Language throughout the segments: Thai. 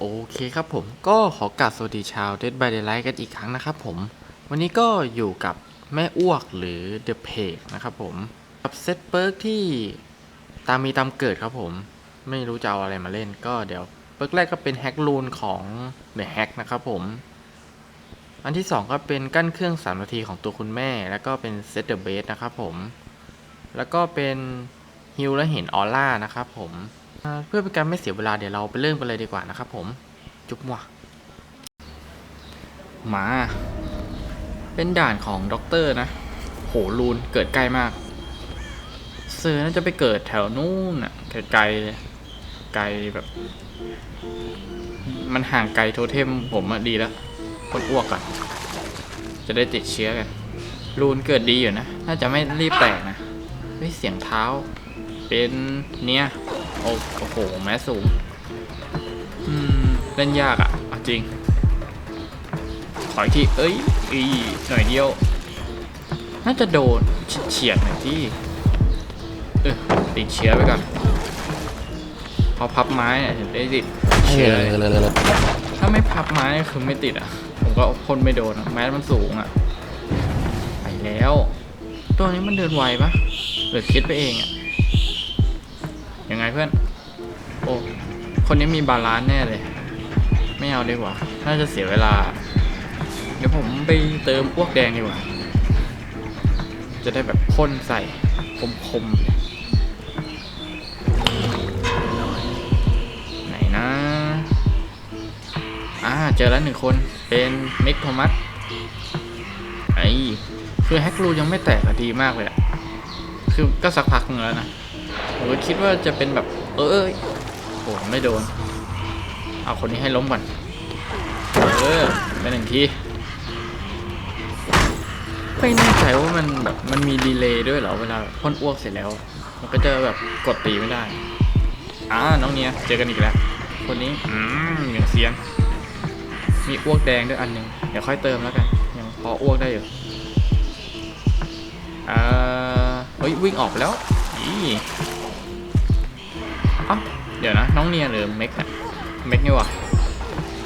โอเคครับผมก็ขอกราบสวัสดีชาว Dead by Daylight กันอีกครั้งนะครับผม วันนี้ก็อยู่กับแม่อ้วกหรือ The p a g นะครับผม กับเซตเปิร์กที่ตามมีตามเกิดครับผม ไม่รู้จะเอาอะไรมาเล่นก็เดี๋ยว เปิร์กแรกก็เป็นแฮกลูนของ The Hack นะครับผม อันที่ 2 ก็เป็นกั้นเครื่อง 3 นาทีของตัวคุณแม่ แล้วก็เป็นเซตเดอะเบสนะครับผม แล้วก็เป็นฮิลและเห็นออร่านะครับผม เพื่อเป็นการไม่เสียเวลาเดี๋ยวเราไปเริ่มกันเลยดีกว่านะครับผม จุ๊บมัวมา เป็นด่านของด็อกเตอร์นะ โหลูนเกิดใกล้มาก เซอร์น่าจะไปเกิดแถวนู้นน่ะไกลๆเลย ไกลแบบ มันห่างไกลโทเทมผมอะดีแล้วคนอ้วกก่อน จะได้ติดเชื้อกันรูนเกิดดีอยู่นะ น่าจะไม่รีบแตกนะเฮ้ยเสียงเท้า เป็นเนี่ย โอ้โอ้โห แม้สูง อืม เล่นยากอะ่ะเอาจริง ขออีกที เอ้ยอีหน่อยเดียว น่าจะโดนเฉียดๆหน่อยที่ เออติดเชื้อไปก่อน พอพับไม้เนี่ยถึงได้ติดเชื้อเลยถ้าไม่พับไม้คือไม่ติดอะ ผมก็พ่นไม่โดนอะไม้มันสูงอะ ไปแล้ว ตัวนี้มันเดินไวปะหรือคิดไปเองอะ ยังไงเพื่อน โอ้ คนนี้มีบาลานซ์แน่เลย ไม่เอาดีกว่า น่าจะเสียเวลา เดี๋ยวผมไปเติมพวกแดงดีกว่า จะได้แบบพ่นใส่คมๆเลยไหนนะ อ่า เจอแล้วหนึ่งคน เป็นมิกโทมัส ไอ้ คือแฮกรูยังไม่แตกอะดีมากเลยอะคือก็สักพักนึงแล้วนะ ผมก็คิดว่าจะเป็นแบบ เออเอยโหไม่โดน เอาคนนี้ให้ล้มก่อน เออไปหนึ่งทีไม่แน่ใจว่ามันแบบมันมีดีเลย์ด้วยเหรอเวลาพ่นอ้วกเสร็จแล้ว มันก็จะแบบกดตีไม่ได้อ่าน้องเนียเจอกันอีกแล้ว คนนี้อืมอย่างเซียน มีอ้วกแดงด้วยอันหนึ่งเดี๋ยวค่อยเติมแล้วกันยังพออ้วกได้อยู่อ่าเฮ้ยวิ่งออกแล้วอี เอ้าเดี๋ยวนะ น้องเนียหรือเม็กอะเม็กนี่วะ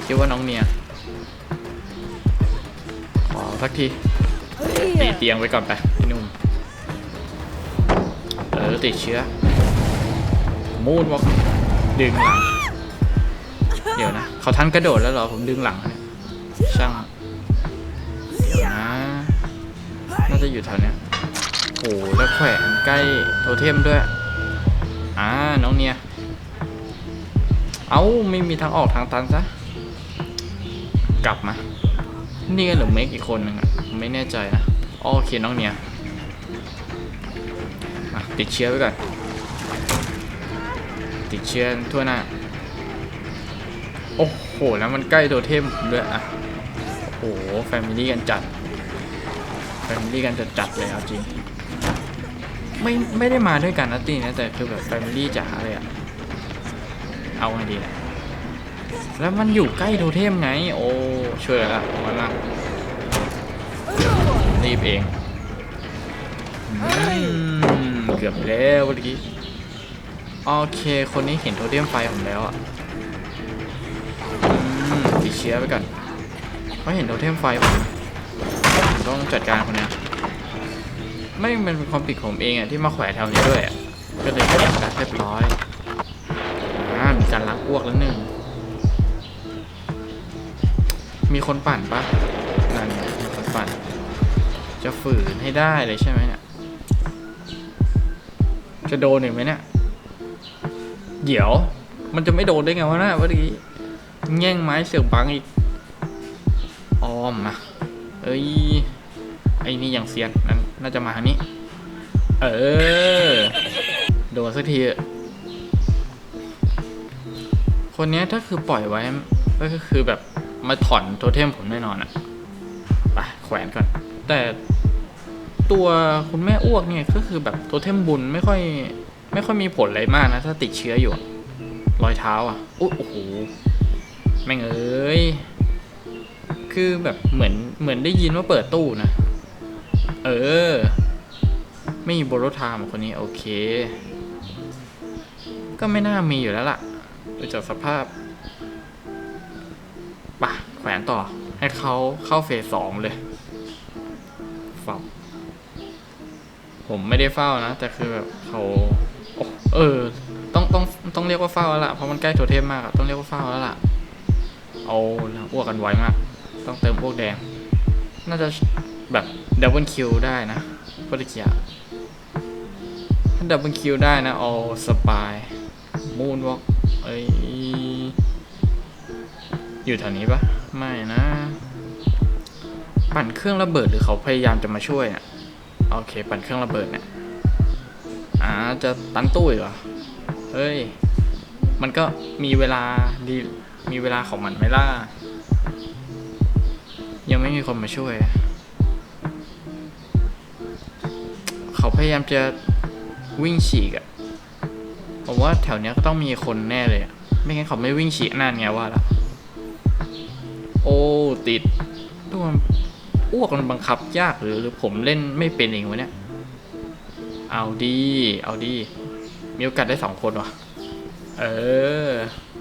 คิดว่าน้องเนียขอสักทีตีเตียงไว้ก่อนไปพี่นุ่มเออติดเชื้อ มูนวอกดึงหลัง เดี๋ยวนะ เขาทันกระโดดแล้วเหรอ ผมดึงหลังให้ช่างเดี๋ยวนะ น่าจะอยู่แถวเนี้ยโอ้โหแล้วแขวนใกล้โทเทมด้วย อ่า น้องเนีย เอ้าไม่มีทางออกทางตันซะ กลับมา นี่กันหรือเมกอีกคนหนึ่งอะไม่แน่ใจนะโอเคน้องเนียอะติดเชื้อไว้ก่อน ติดเชื้อทั่วหน้า โอ้โห แล้วมันใกล้โทเทมด้วยอะ โอ้โห แฟมิลี่กันจัด แฟมิลี่กันจัดจัดเลยเอาจริง ไม่ ไม่ได้มาด้วยกันนะตีนะ แต่คือแบบแฟมิลี่จ๋าเลยอะ เอาไงดีนะแล้วมันอยู่ใกล้โทเทมไง โอ้ช่วยละมาละรีบเองเกือบแล้วเมื่อกี้โอเค คนนี้เห็นโทเทมไฟผมแล้วอะอืมติดเชื้อไปก่อนเขาเห็นโทเทมไฟผมผมต้องจัดการคนนี้ไม่มันเป็นความผิดผมเองอะที่มาแขวนแถวนี้ด้วยอะก็เลยเก็บการเรียบร้อย มีการล้างอ้วกแล้วหนึ่ง มีคนปั่นปะนั่นมีคนปั่น จะฝืนให้ได้เลยใช่ไหมเนี่ย จะโดนอีกไหมเนี่ย เดี๋ยว มันจะไม่โดนได้ไงวะนะเมื่อกี้แย่งไม้เสือกบังอีก ออมมาเอ้ย ไอ้นี่อยังเซียนนั่นน่าจะมาทางนี้ เออ โดนสักทีอะ คนนี้ถ้าคือปล่อยไว้ก็คือแบบมาถอนโทเทมผมแน่นอนอะไปแขวนก่อน แต่ตัวคุณแม่อ้วกเนี่ยก็คือแบบโทเทมบุญไม่ค่อย ไม่ค่อยมีผลอะไรมากนะ ถ้าติดเชื้ออยู่ รอยเท้าอะอุ๊ยโอ้โหแม่งเอ้ยคือแบบเหมือนเหมือนได้ยินว่าเปิดตู้นะ เออ ไม่มีโบรไทม์คนนี้โอเค ก็ไม่น่ามีอยู่แล้วล่ะ ดูจากสภาพปะแขวนต่อให้เขาเข้าเฟสสองเลยเฝ้าผมไม่ได้เฝ้านะ แต่คือแบบเขาอเออ ต้องต้องต้องเรียกว่าเฝ้าแล้วล่ะเพราะมันใกล้โทเทมมากอะต้องเรียกว่าเฝ้าแล้วล่ะเอาละอ้วกกันไวมาก ต้องเติมอ้วกแดง น่าจะแบบดับเบิลคิวได้นะโปรตุเกียถ้าดับเบิลคิวได้นะเอาสปายมูนวอล์ก อ้ยอยู่แถวนี้ปะไม่นะปั่นเครื่องระเบิดหรือเขาพยายามจะมาช่วยน่ะโอเค ปั่นเครื่องระเบิดเนี่ยอ่าจะตันตู้อีกเหรอเฮ้ยมันก็มีเวลาดีมีเวลาของมันไหมล่ะยังไม่มีคนมาช่วย เขาพยายามจะวิ่งฉีกอะ ผมว่าแถวเนี้ยก็ต้องมีคนแน่เลยอะไม่งั้นเขาไม่วิ่งฉีกนั่นไงว่าละโอ้ติดตัวมันอ้วกมันบังคับยากหรือหรือผมเล่นไม่เป็นเองวะเนี่ย เอาดี เอาดี มีโอกาสได้สองคนวะเออ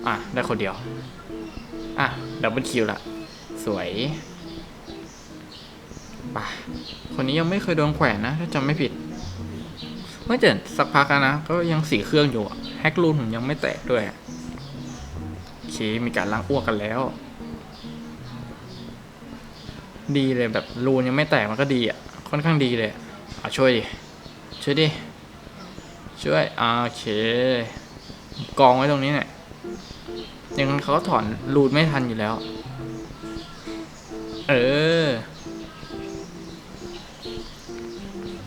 อะ ได้คนเดียว อะ ดับเบิลคิวละสวยป่ะคนนี้ยังไม่เคยโดนแขวนนะ ถ้าจำไม่ผิด เมื่อเจอสักพักนะ ก็ยังสีเครื่องอยู่แฮกรูนผมยังไม่แตกด้วยโอเคมีการล้างอ้วกกันแล้ว ดีเลยแบบรูนยังไม่แตกมันก็ดีอะ ค่อนข้างดีเลยอะอะช่วยดิ ช่วยดิ ช่วยโอเค กองไว้ตรงนี้เนี่ยยังงั้นเขาก็ถอนรูนไม่ทันอยู่แล้ว เออ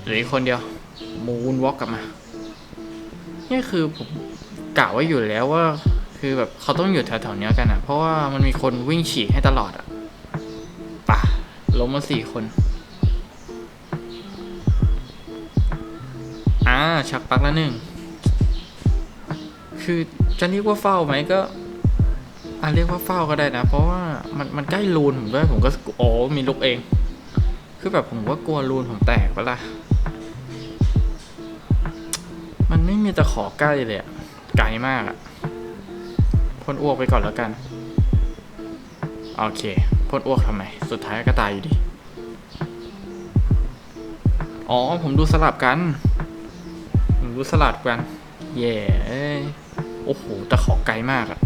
หลือคนเดียว มูนวอล์กกลับมานี่คือผมกะไว้อยู่แล้วว่า คือแบบเขาต้องอยู่แถวๆเนี้ยกันอะ เพราะว่ามันมีคนวิ่งฉีกให้ตลอดอะป่ะล้มมาสี่คน อ่า ชักปักแล้วหนึ่ง คือจะเรียกว่าเฝ้าไหมก็อะเรียกว่าเฝ้าก็ได้นะ เพราะว่ามันมันใกล้รูนผมด้วยผมก็โอ้มีลุกเอง คือแบบผมว่ากลัวรูนผมแตกปะล่ะ มีตะขอใกล้เลยอะไกลมากอะพ่นอ้วกไปก่อนแล้วกัน โอเคพ่นอ้วกทำไม สุดท้ายก็ตายอยู่ดี อ๋อ ผมดูสลับกัน ผมดูสลับกัน เย่โอ้โหตะขอไกลมากอะ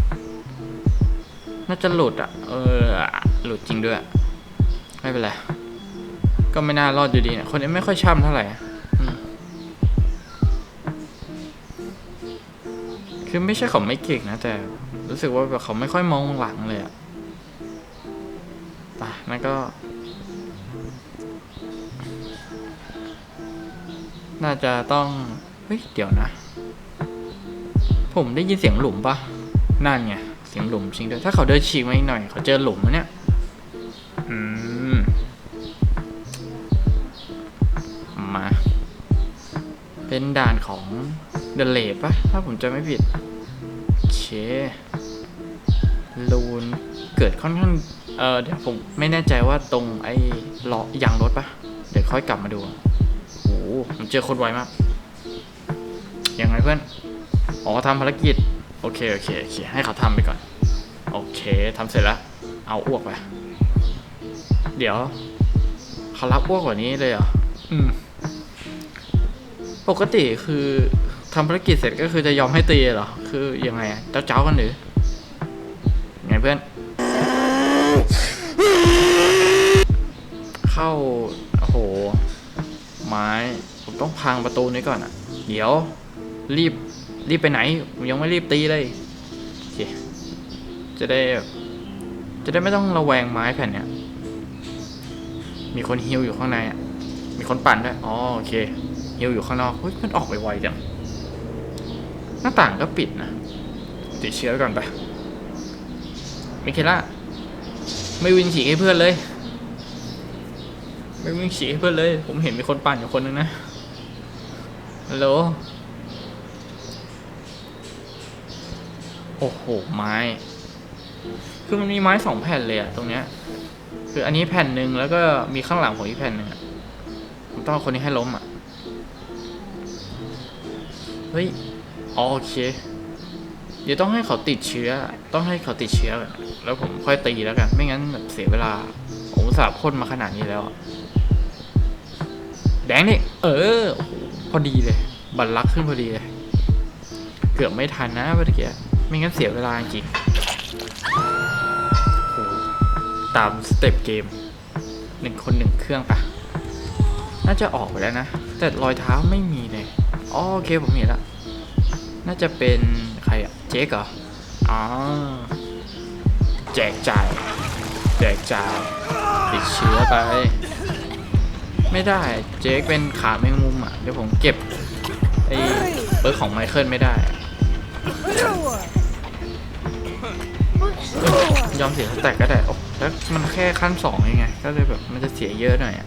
น่าจะหลุดอะเออ หลุดจริงด้วย ไม่เป็นไร ก็ไม่น่ารอดอยู่ดีเนี่ยคนนี้ไม่ค่อยช่ำเท่าไหร่ คือไม่ใช่เขาไม่เก่งนะ แต่รู้สึกว่าแบบเขาไม่ค่อยมองหลังเลยอะป่ะนั่นก็ น่าจะต้อง เฮ้ย เดี๋ยวนะ ผมได้ยินเสียงหลุมปะนั่นไง เสียงหลุมจริงด้วย ถ้าเขาเดินฉีกมาอีกหน่อย เขาเจอหลุมแล้วเนี่ย เดเลดปะถ้าผมจะไม่ผิดโอเคลูนเกิดค่อนข้างเออเดี๋ยวผมไม่แน่ใจว่าตรงไอ้ล้อยางรถปะเดี๋ยวค่อยกลับมาดูโอ้ผมเจอคนไวมากยังไงเพื่อนอ๋อทำภารกิจ โอเคโอเคโอเค ให้เขาทำไปก่อน โอเคทำเสร็จแล้ว เอาอ้วกไป เดี๋ยวเขารับอ้วกกว่านี้เลยเหรอ อืม ปกติคือ ทำภารกิจเสร็จก็คือจะยอมให้ตีเหรอ คือยังไงเจ้าเจ้าๆกันหรือ ไงเพื่อน เข้า โอ้โห ไม้ ผมต้องพังประตูนี้ก่อนอะ เดี๋ยว รีบ รีบไปไหน ผมยังไม่รีบตีเลย โอเค จะได้ จะได้ไม่ต้องระแวงไม้แผ่นเนี้ย มีคนฮิวอยู่ข้างในอะ มีคนปั่นด้วย อ๋อ โอเคฮิวอยู่ข้างนอกเฮ้ยมันออกไปไวจัง หน้าต่างก็ปิดนะ ติดเชื้อก่อนไปมิเคล่าไม่วิ่งฉีกให้เพื่อนเลย ไม่วิ่งฉีกให้เพื่อนเลย ผมเห็นมีคนปั่นอยู่คนนึงนะฮัลโหลโอ้โห ไม้ คือมันมีไม้สองแผ่นเลยอะตรงเนี้ย คืออันนี้แผ่นหนึ่งแล้วก็มีข้างหลังผมอีกแผ่นหนึ่งอะผมต้องคนนี้ให้ล้มอะเฮ้ย โอเค เดี๋ยวต้องให้เขาติดเชื้อ ต้องให้เขาติดเชื้อ แล้วผมค่อยตีแล้วกัน ไม่งั้นแบบเสียเวลา ผมสาห์พ่นมาขนาดนี้แล้ว แดงนี่ เออ พอดีเลย บัตรลักขึ้นพอดีเลย เกือบไม่ทันนะเมื่อกี้ ไม่งั้นเสียเวลาจริงโอ้โหตามสเต็ปเกมหนึ่งคนหนึ่งเครื่องปะน่าจะออกไปแล้วนะ แต่รอยเท้าไม่มีเลยอ๋อโอเคผมเห็นละ น่าจะเป็นใครอะเจ๊กเหรอ อ๋อ แจกจ่าย แจกจ่ายติดเชื้อไป ไม่ได้เจ๊กเป็นขาแมงมุมอะ เดี๋ยวผมเก็บไอ้เปิร์ของไมเคิลไม่ได้ ยอมเสียสแต็กก็ได้โอ้แล้วมันแค่ขั้นสองเองไง ก็เลยแบบมันจะเสียเยอะหน่อยอะ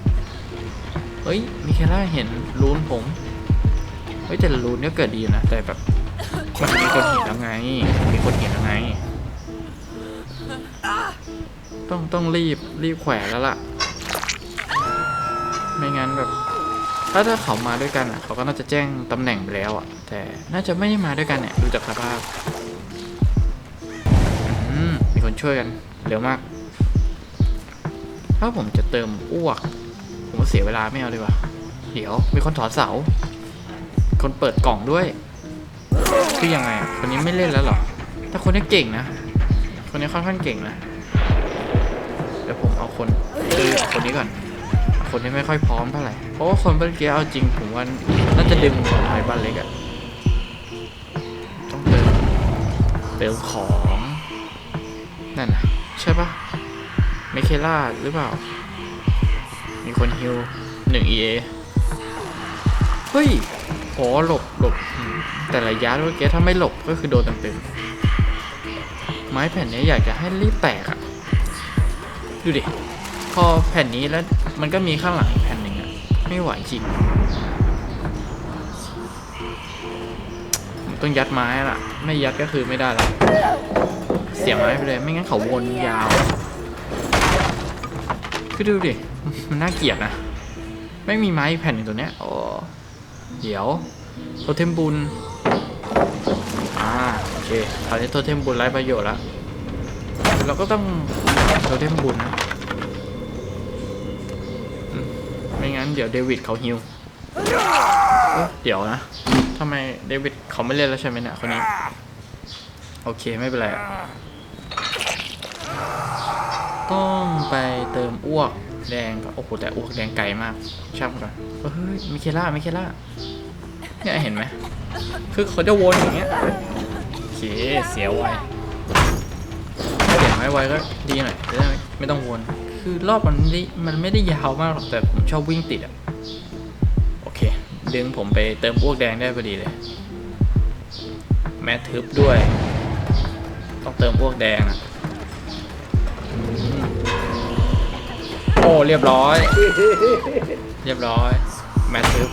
เฮ้ยมิเคล่าเห็นรูนผม เฮ้ยแต่รูนก็เกิดดีนะ แต่แบบ มันมีคนเห็นแล้วไง มีคนเห็นแล้วไง ต้องต้องรีบรีบแขวนแล้วล่ะ ไม่งั้นแบบ ถ้าถ้าเขามาด้วยกันอะ เขาก็น่าจะแจ้งตำแหน่งไปแล้วอะ แต่น่าจะไม่ได้มาด้วยกันเนี่ยดูจากสภาพอืมมีคนช่วยกันเร็วมาก ถ้าผมจะเติมอ้วก ผมเสียเวลาไม่เอาดีกว่าเดี๋ยวมีคนถอดเสา คนเปิดกล่องด้วย คือยังไงอะคนนี้ไม่เล่นแล้วหรอถ้าคนนี้เก่งนะ คนนี้ค่อนข้างเก่งนะ เดี๋ยวผมเอาคนคือคนนี้ก่อน คนที่ไม่ค่อยพร้อมเท่าไหร่ เพราะว่าคนเมื่อกี้เอาจริงผมว่าน่าจะดึงของไอ้บ้านเล็กอะต้องเติมเติมของ นั่นนะใช่ปะเมเคล่าหรือเปล่า มีคนฮิวหนึ่ง EA ฮ้ยโอ้หลบหลบแต่ระยะเมื่อกี้ถ้าไม่หลบก็คือโดนเต็มๆไม้แผ่นนี้อยากจะให้รีบแตกอะดูดิพอแผ่นนี้แล้วมันก็มีข้างหลังอีกแผ่นหนึ่งอะไม่ไหวจริงต้องยัดไม้ละไม่ยัดก็คือไม่ได้ละเสียไม้ไปเลยไม่งั้นเขาวนยาวคือดูดิมันน่าเกลียดนะไม่มีไม้แผ่นหนึ่งตัวเนี้ยโอ้ เดี๋ยวโทเทมบุญอ่าโอเคคราวนี้โทเทมบุญไร้ประโยชน์แล้วเราก็ต้องโทเทมบุญนะไม่งั้นเดี๋ยวเดวิดเขาฮิวเเดี๋ยวนะทำไมเดวิดเขาไม่เล่นแล้วใช่ไหมเนี่ยคนนี้ โอเคไม่เป็นไรต้องไปเติมอ้วก แดงก่อนโอ้โหแต่อ้วกแดงไกลมากช่างมันก่อนเฮ้ยมิเคล่ามิเคล่าเนี่ยเห็นไหมคือเขาจะวนอย่างเงี้ยโอเคเสียไวถ้าเปลี่ยนไม้ไวก็ดีหน่อยจะได้ไม่ต้องวนคือรอบมันไม่ได้มันไม่ได้ยาวมากหรอกแต่ผมชอบวิ่งติดอะโอเค ดึงผมไปเติมอ้วกแดงได้พอดีเลย แมททึบด้วย ต้องเติมอ้วกแดงอะ เรียบร้อย เรียบร้อย แมททึบ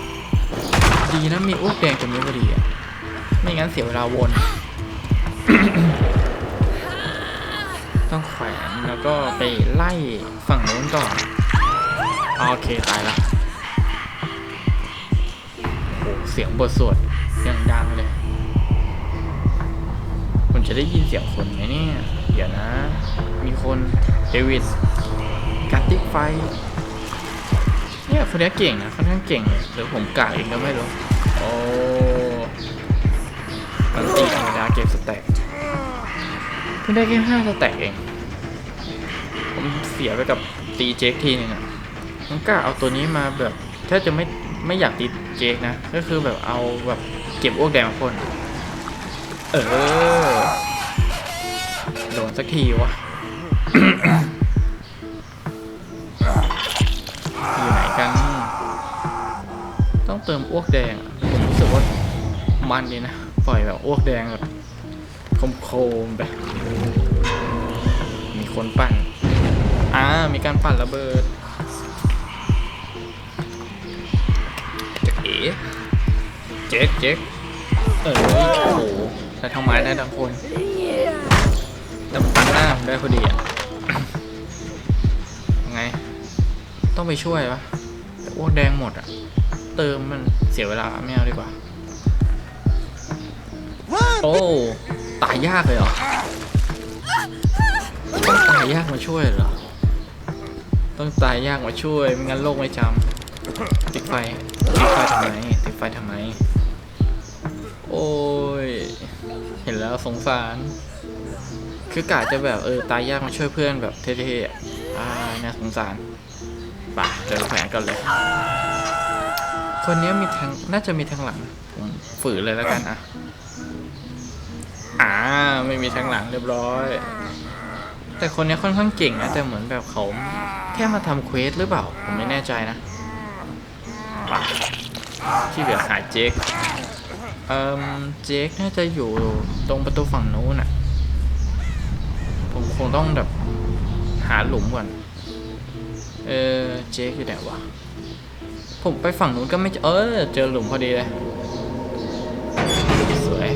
ดีนะมีอ้วกแดงตรงนี้พอดีอะไม่งั้นเสียเวลาวน ต้องแขวนแล้วก็ไปไล่ฝั่งโน้นก่อนอ๋อโอเค ตายละโอ้เสียงบทสวดยังดังเลยคุณจะได้ยินเสียงคนไหมเนี่ย เดี๋ยวนะ มีคนเดวิดิกไฟ เนี่ยคนนี้เก่งนะค่อนข้างเก่งหรือผมกาเองก็ไม่รู้ โอ้มันตีธรรมดาเก็บสแต็กเพิ่งได้แค่ห้าสแต็กเอง ผมเสียไปกับตีเจคทีนึงอะผมกล้าเอาตัวนี้มาแบบถ้าจะไม่ไม่อยากตีเจคนะ ก็คือแบบเอาแบบเก็บอ้วกแดงมาพ่นเออ โดนสักทีวะ เติมอ้วกแดงผมรู้สึกว่ามันดีนะปล่อยแบบอ้วกแดงแบบโคมๆแบบมีคนปั่นอ่ามีการปั่นระเบิดเอ๋เจ๊กเจ๊กเออโอ้โหได้ทั้งไม้ได้ทั้งคนแต่มันตั้งหน้าผมได้พอดีอะยังไง ต้องไปช่วยปะแต่อ้วกแดงหมดอะ เติมมันเสียเวลาไม่เอาดีกว่า โอ้ ตายยากเลยเหรอ ต้องตายยากมาช่วยเหรอ ต้องตายยากมาช่วย ไม่งั้นโลกไม่จำติดไฟ ติดไฟทำไม ติดไฟทำไม โอ้ย เห็นแล้วสงสาร คือกะจะแบบเออตายยากมาช่วยเพื่อนแบบเท่ๆอะอ่าน่าสงสารไป่ะเจอแผนกันเลย คนนี้มีแทงน่าจะมีแทงหลัง ผมฝืนเลยแล้วกันอะ อ่า ไม่มีแทงหลังเรียบร้อย แต่คนนี้ค่อนข้างเก่งนะ แต่เหมือนแบบเขาแค่มาทำเควสหรือเปล่า ผมไม่แน่ใจนะปะที่เหลือหาเจคเอ่มเจคน่าจะอยู่ตรงประตูฝั่งนู้นอะ ผมคงต้องแบบหาหลุมก่อน เออเจคอยู่ไหนวะ ผมไปฝั่งนู้นก็ไม่เจอเออเจอหลุมพอดีเลย สวย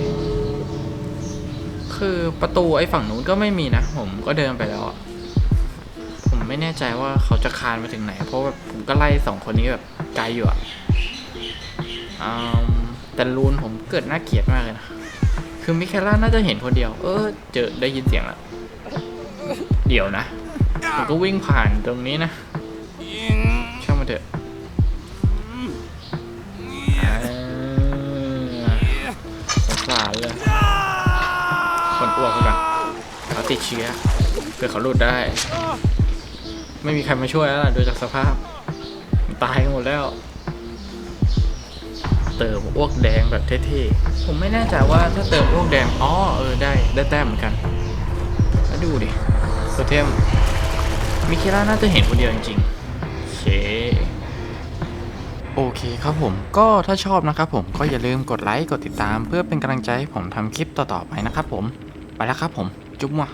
คือประตูไอ้ฝั่งนู้นก็ไม่มีนะ ผมก็เดินไปแล้วอะผมไม่แน่ใจว่าเขาจะคานมาถึงไหน เพราะว่าผมก็ไล่สองคนนี้แบบไกลอยู่อะแต่รูนผมเกิดน่าเกลียดมากเลยนะ คือมิเคล่าน่าจะเห็นคนเดียว เออ เจอได้ยินเสียงแล้วเดี๋ยวนะ ผมก็วิ่งผ่านตรงนี้นะช่างมาเถอะ ติดเชื้อเผื่อเขาหลุดได้ ไม่มีใครมาช่วยแล้วล่ะดูจากสภาพ ตายกันหมดแล้ว เติมอ้วกแดงแบบเท่ๆ ผมไม่แน่ใจว่าถ้าเติมอ้วกแดงอ๋อเออได้ได้แต้มเหมือนกัน แล้วดูดิโซเทมมิคิล่าน่าจะเห็นคนเดียวจริงๆโอเคโอเคครับผมก็ถ้าชอบนะครับผมก็อย่าลืมกดไลค์กดติดตาม เพื่อเป็นกำลังใจให้ผมทำคลิปต่อๆไปนะครับผม ไปแล้วครับผม จุ๊บมั่ว